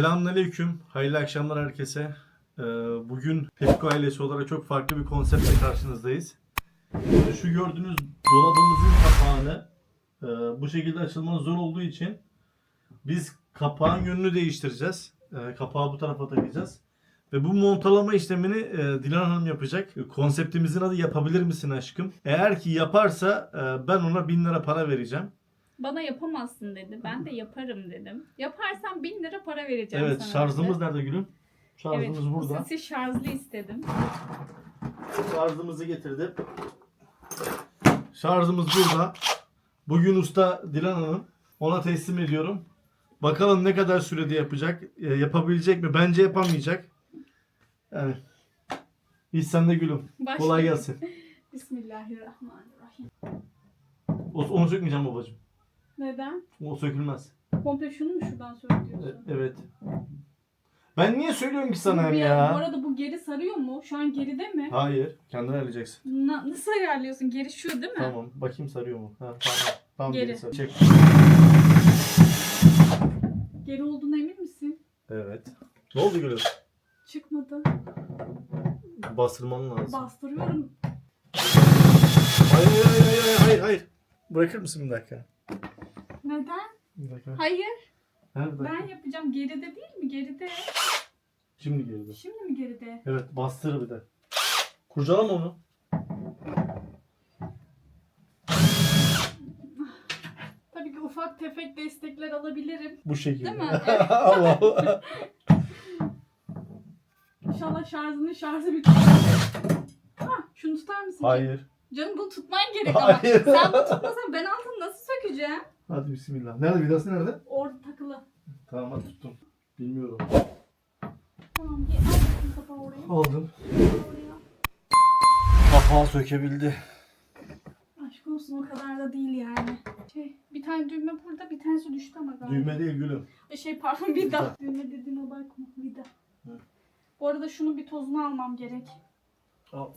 Selamünaleyküm. Hayırlı akşamlar herkese. Ee, bugün Pepko ailesi olarak çok farklı bir konseptle karşınızdayız. Ee, Şu gördüğünüz dolabımızın kapağını e, bu şekilde açılması zor olduğu için biz kapağın yönünü değiştireceğiz. Ee, Kapağı bu tarafa takacağız. Ve bu montalama işlemini e, Dilan Hanım yapacak. Konseptimizin adı yapabilir misin aşkım? Eğer ki yaparsa e, ben ona 1000 lira para vereceğim. Bana yapamazsın dedi. Ben de yaparım dedim. Yaparsan bin lira para vereceğim Evet sana. şarjımız dedi. nerede gülüm? Şarjımız evet, burada. Sesi şarjlı istedim. Şarjımızı getirdim. Şarjımız burada. Bugün usta Dilan Hanım. Ona teslim ediyorum. Bakalım ne kadar sürede yapacak. e, yapabilecek mi? Bence yapamayacak. Yani. İş sende gülüm. Başla. Kolay gelsin. Bismillahirrahmanirrahim. Onu sökmeyeceğim babacığım. Neden? O sökülmez. Komple şunu mu şuradan söylüyorsun? E- evet. Ben niye söylüyorum ki sana hem Bir- Bu ya? arada bu geri sarıyor mu? Şu an geride mi? Hayır. Kendin ayarlayacaksın. Na- nasıl ayarlıyorsun? Geri şu değil mi? Tamam. Bakayım sarıyor mu? Ha, tamam. Tamam Geri. geri sar. Çek. Geri olduğuna emin misin? Evet. Ne oldu gülüm? Çıkmadı. Bastırman lazım. Bastırıyorum. Hayır hayır hayır hayır hayır. Bırakır mısın bir dakika? Neden? Bir dakika. Hayır. Dakika. Ben yapacağım. Geride değil mi? Geride. Şimdi geride. Şimdi mi geride? Evet bastır bir de. Kurcalama onu. Tabii ki ufak tefek destekler alabilirim. Bu şekilde. Değil mi? Allah Allah. İnşallah şarjının şarjı biter. Ha, şunu tutar mısın? Hayır. Canım bunu tutman gerek ama. Hayır. Sen bunu tutmasan ben altını nasıl sökeceğim? Hadi bismillah. Nerede vidası nerede? Orada takılı. Tamam hadi tuttum. Bilmiyorum. Tamam bir al kapağı oraya. Aldım. Oraya. Kapağı sökebildi. Aşk olsun o kadar da değil yani. Şey, bir tane düğme burada bir tanesi düştü ama galiba. Düğme değil gülüm. E, Şey pardon vida. düğme dediğime bakma vida. Hı. Bu arada şunun bir tozunu almam gerek. Al.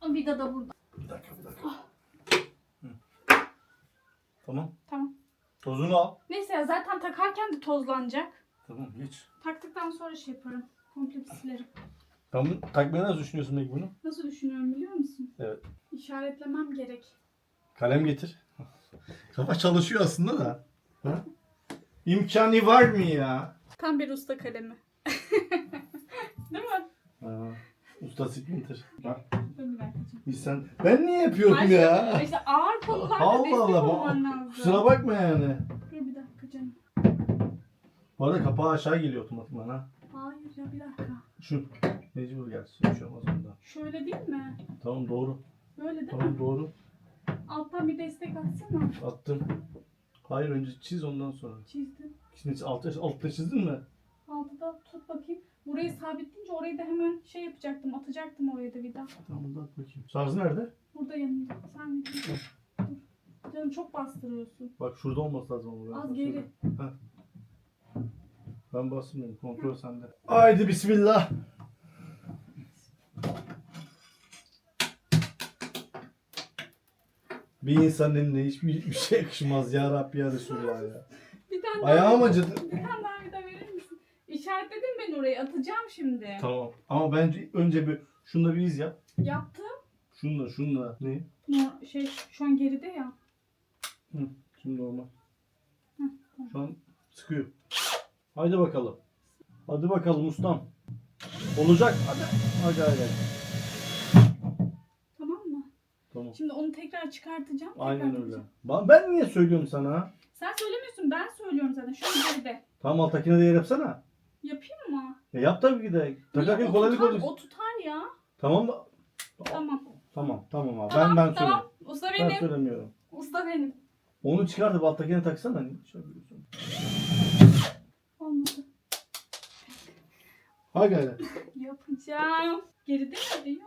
O vida da burada. Bir dakika bir dakika. Hı. Tamam. Tamam. Tozunu al. Neyse ya zaten takarken de tozlanacak. Tamam geç. Taktıktan sonra şey yaparım. Komple bir silerim. Tamam. Takmayı nasıl düşünüyorsun peki bunu? Nasıl düşünüyorum biliyor musun? Evet. İşaretlemem gerek. Kalem getir. Kafa çalışıyor aslında da. Ha? İmkanı var mı ya? Tam bir usta kalemi. Değil mi? Ha, usta Splinter. Bak. Biz sen... Ben niye yapıyorum Ay, ya? İşte ağır konularda Allah destek Allah. olman bu- lazım. Kusura bakma yani. Dur bir dakika canım. Bu arada kapağı aşağı geliyor otomatikman ha. Hayır ya bir dakika. Şu. Mecbur gerçi. Bir şey olmaz. Şöyle değil mi? Tamam doğru. Böyle değil mi? Tamam doğru. Alttan bir destek atsana. Attım. Hayır önce çiz ondan sonra. Çizdim. Şimdi altta, altta çizdin mi? Altıda tut bakayım. Burayı sabitleyince orayı da hemen şey yapacaktım. Atacaktım oraya da vida. Tamam bunu da at bakayım. Şarjı nerede? Burada yanında. Sen dur. Canım çok bastırıyorsun. Bak şurada olması lazım. ama Az geri. Ha. Ben basmıyorum. Kontrol sende. Haydi bismillah. Bir insanın eline hiçbir bir şey yakışmaz ya Rabbi ya Resulallah ya. Bir tane daha. Ayağım acıdı. Bir tane daha? İşaretledim ben orayı. Atacağım şimdi. Tamam. Ama bence önce bir şunda bir iz yap. Yaptım. Şunla şunla. Ne? No, şey şu an geride ya. Hı. Şimdi normal. Hı, tamam. Şu an sıkıyor. Haydi bakalım. Hadi bakalım ustam. Olacak. Hadi. Hadi hadi. Tamam mı? Tamam. Şimdi onu tekrar çıkartacağım. tekrar Aynen öyle. Ben, ben niye söylüyorum sana? Sen söylemiyorsun ben söylüyorum zaten. Şu an geride. Tamam alttakine de yer yapsana. Yapayım mı? Ya yap tabii ki de. Takarken kolaylık olur. O tutar ya. Tamam mı? Tamam. Tamam tamam abi. Tamam, ben ben tamam. söylüyorum. Usta Ben benim. söylemiyorum. Usta benim. Onu çıkartıp alttakine taksana. Şey yapıyorsun? Olmadı. Ha gayret. Yapacağım. Geride mi diyor?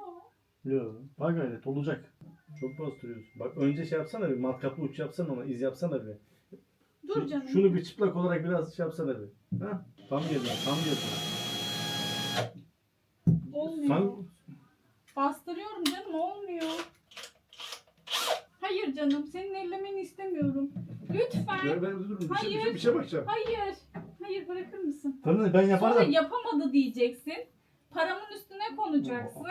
Yok. Ha gayret olacak. Çok bastırıyorsun. Bak önce şey yapsana bir matkaplı uç yapsana ona iz yapsana bir. Dur Şu- canım. Şunu bir çıplak olarak biraz şey yapsana bir. Ha? Tam yerine, tam yerine. Olmuyor. Sen Bastırıyorum canım olmuyor. Hayır canım senin ellemeni istemiyorum. Lütfen. Ver, ver, dur, dur. Bir, şey, bir, şey, bir şey bakacağım. Hayır. hayır bırakır mısın? Tamam ben Sonra yapamadı diyeceksin. Paramın üstüne konacaksın.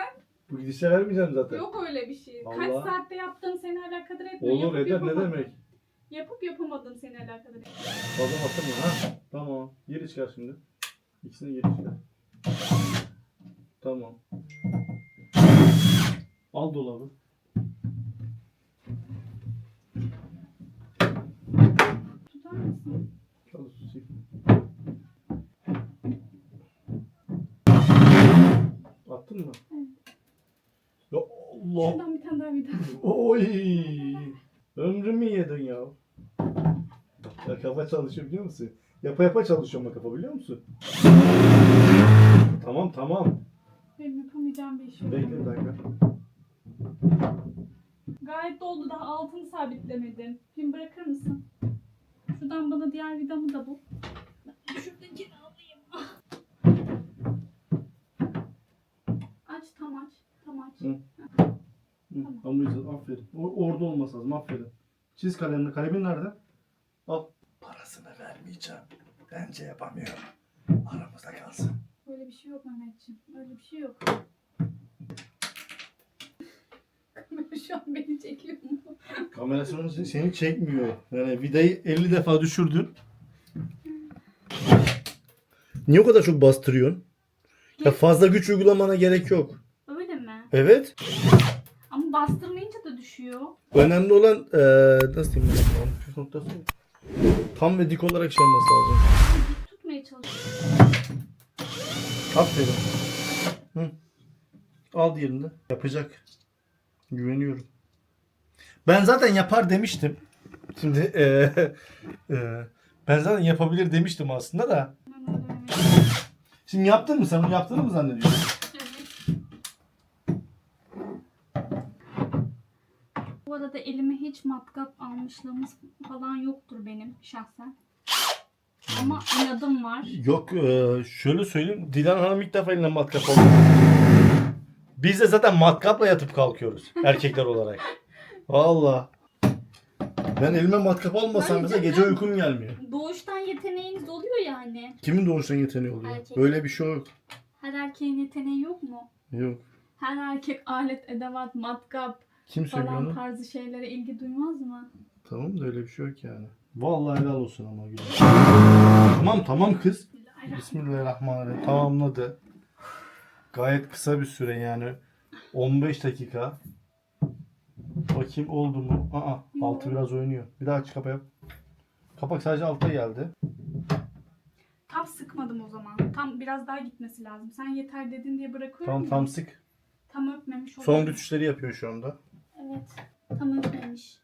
Bu gidişe vermeyeceğim zaten. Yok öyle bir şey. Allah. Kaç saatte yaptığın seni alakadar etmiyor. Olur Yapıp eder ne yapamadın. demek? Yapıp yapamadın seni etmiyor. Fazla batırma ha. Tamam. Geri çıkar şimdi. İkisini geri çıkar. Tamam. Al dolabı. Tutar mısın? Al susayım. Attın mı? Evet. Ya Allah. Şuradan bir tane daha bir daha. Oy. Ömrümü yedin ya. Ya kafa çalışıyor biliyor musun? Yapa yapa çalışıyorum kafa biliyor musun? Tamam tamam. Benim yapamayacağım bir iş yok. Bekle bir dakika. Gayet doldu daha altını sabitlemedim. Film bırakır mısın? Şuradan bana diğer vidamı da bul. Şuradakini alayım. Aç tam aç. Tam aç. Hı. Hı, Ama güzel aferin. O, orada olması lazım aferin. Çiz kalemini. Kalemin nerede? Al. Parasını vermeyeceğim. Bence yapamıyorum. Aramızda kalsın. Öyle bir şey yok Mehmetciğim. Öyle bir şey yok. Kamera şu an beni çekiyor mu? Kamerasını seni çekmiyor. Yani vidayı 50 defa düşürdün. Niye o kadar çok bastırıyorsun? Ya fazla güç uygulamana gerek yok. Öyle mi? Evet. Ama bastırmayınca da düşüyor. Önemli olan eee nasıl diyeyim ben? Püf noktası tam ve dik olarak şey olması lazım. Dik tutmaya çalışıyorum. Aferin. Hı. Al diğerini de. Yapacak. Güveniyorum. Ben zaten yapar demiştim. Şimdi eee eee, ben zaten yapabilir demiştim aslında da. Şimdi yaptın mı sen? Onu yaptığını mı zannediyorsun? Evet. Bu arada elime hiç matkap almışlığımız falan yoktur benim şahsen. Ama inadım var. Yok eee, şöyle söyleyeyim. Dilan Hanım ilk defa eline matkap aldı. Biz de zaten matkapla yatıp kalkıyoruz erkekler olarak. Valla. Ben elime matkap almasam Ben mesela gece uykum gelmiyor. Doğuştan yeteneğiniz oluyor yani. Kimin doğuştan yeteneği oluyor? Erkek. Böyle bir şey yok. Her erkeğin yeteneği yok mu? Yok. Her erkek alet, edevat, matkap Kim söylüyor falan onu? tarzı şeylere ilgi duymaz mı? Tamam da öyle bir şey yok yani. Vallahi helal olsun ama gülüm. tamam tamam kız. Bismillahirrahmanirrahim. Tamamladı. Gayet kısa bir süre yani. 15 dakika. Bakayım oldu mu? Aa, altı biraz oynuyor. Bir daha aç kapa yap. Kapak sadece alta geldi. Tam sıkmadım o zaman. Tam biraz daha gitmesi lazım. Sen yeter dedin diye bırakıyorum. Tamam ya. tam sık. Tam öpmemiş Son olabilir. rütüşleri yapıyor şu anda. Evet. Tam öpmemiş.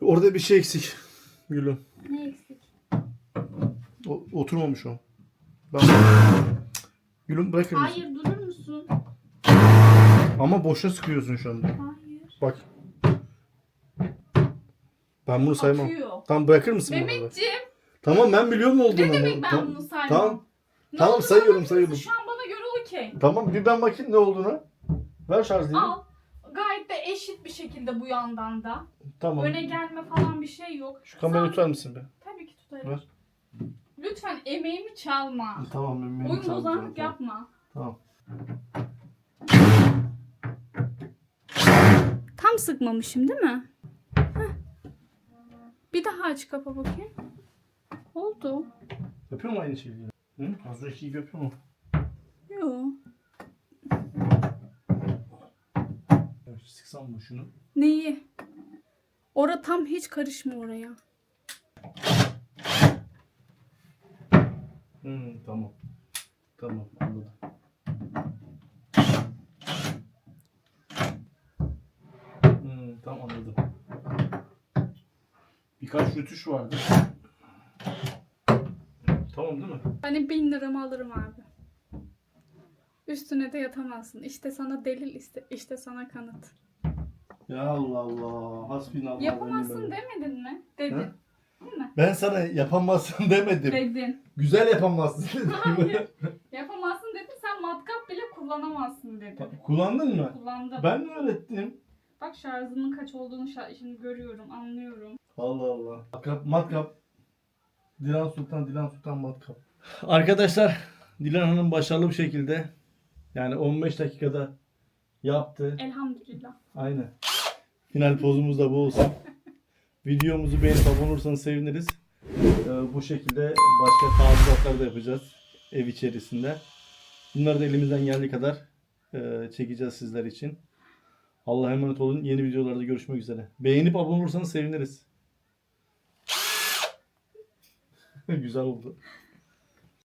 Orada bir şey eksik. Gülüm. Ne eksik? O, oturmamış o. Ben... Gülüm bırakır mısın? Hayır durur musun? Ama boşa sıkıyorsun şu anda. Hayır. Bak. Ben bunu saymam. Akıyor. Tamam bırakır mısın bana? da? Mehmetciğim Tamam ben biliyorum ne olduğunu. ne demek ben bunu saymam? Tamam. Ne Tamam, olduğunu sayıyorum, anlatır sayıyorum. Şu an bana göre okey. Tamam bir ben bakayım ne olduğunu. Ver şarj dili. Al. De eşit bir şekilde bu yandan da. Tamam. Öne gelme falan bir şey yok. Şu kamerayı Sen- tutar mısın be? Tabii ki tutarım. Ver. Lütfen emeğimi çalma. Tamam benim Oyun çalacağım, bozanlık tamam. yapma. Tamam. Tam sıkmamışım değil mi? Heh. Bir daha aç kapa bakayım. Oldu. Yapıyor mu aynı şeyi? Hı? Az önceki gibi yapıyor mu? Yok. Evet, sıksam mı şunu? Neyi? Ora tam hiç karışma oraya. Hı, tamam. Tamam anladım. Hı, tamam anladım. Birkaç rütüş vardı. Tamam değil mi? Hani bin liramı alırım abi. Üstüne de yatamazsın. İşte sana delil işte sana kanıt. Ya Allah Allah. Hasbinallah. Yapamazsın demedin mi? Dedin. Ha? Değil mi? Ben sana yapamazsın demedim. Dedin. Güzel yapamazsın dedim. Hayır. Yapamazsın dedin. Sen matkap bile kullanamazsın dedin. Kullandın mı? Kullandım. Ben mi öğrettim? Bak şarjının kaç olduğunu şa- şimdi görüyorum, anlıyorum. Allah Allah. Matkap, matkap. Dilan Sultan, Dilan Sultan Matkap. Arkadaşlar Dilan Hanım başarılı bir şekilde yani 15 dakikada yaptı. Elhamdülillah. Aynen. Final pozumuz da bu olsun. Videomuzu beğenip abone olursanız seviniriz. Ee, bu şekilde başka tadilatlar da yapacağız ev içerisinde. Bunları da elimizden geldiği kadar e, çekeceğiz sizler için. Allah'a emanet olun. Yeni videolarda görüşmek üzere. Beğenip abone olursanız seviniriz. Güzel oldu.